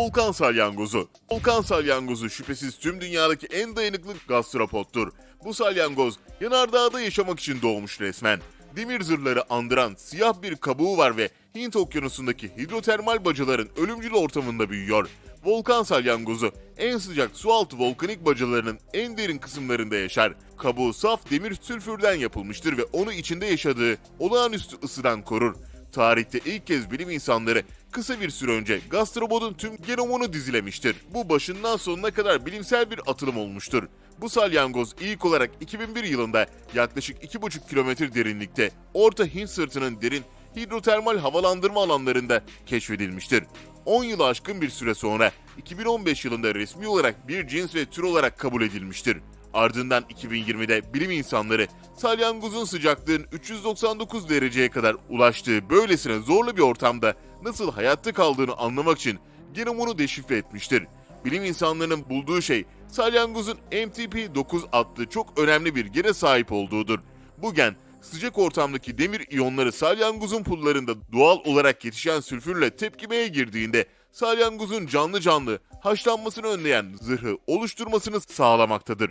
Volkan salyangozu. Volkan salyangozu şüphesiz tüm dünyadaki en dayanıklı gastropodtur. Bu salyangoz yanardağda yaşamak için doğmuş resmen. Demir zırhları andıran siyah bir kabuğu var ve Hint okyanusundaki hidrotermal bacaların ölümcül ortamında büyüyor. Volkan salyangozu en sıcak sualtı volkanik bacalarının en derin kısımlarında yaşar. Kabuğu saf demir sülfürden yapılmıştır ve onu içinde yaşadığı olağanüstü ısıdan korur. Tarihte ilk kez bilim insanları kısa bir süre önce gastropodun tüm genomunu dizilemiştir. Bu başından sonuna kadar bilimsel bir atılım olmuştur. Bu salyangoz ilk olarak 2001 yılında yaklaşık 2,5 kilometre derinlikte Orta Hint sırtının derin hidrotermal havalandırma alanlarında keşfedilmiştir. 10 yılı aşkın bir süre sonra 2015 yılında resmi olarak bir cins ve tür olarak kabul edilmiştir. Ardından 2020'de bilim insanları salyangozun sıcaklığın 399 dereceye kadar ulaştığı böylesine zorlu bir ortamda nasıl hayatta kaldığını anlamak için genomunu deşifre etmiştir. Bilim insanlarının bulduğu şey salyangozun MTP9 adlı çok önemli bir gene sahip olduğudur. Bu gen sıcak ortamdaki demir iyonları salyangozun pullarında doğal olarak yetişen sülfürle tepkimeye girdiğinde salyangozun canlı canlı haşlanmasını önleyen zırhı oluşturmasını sağlamaktadır.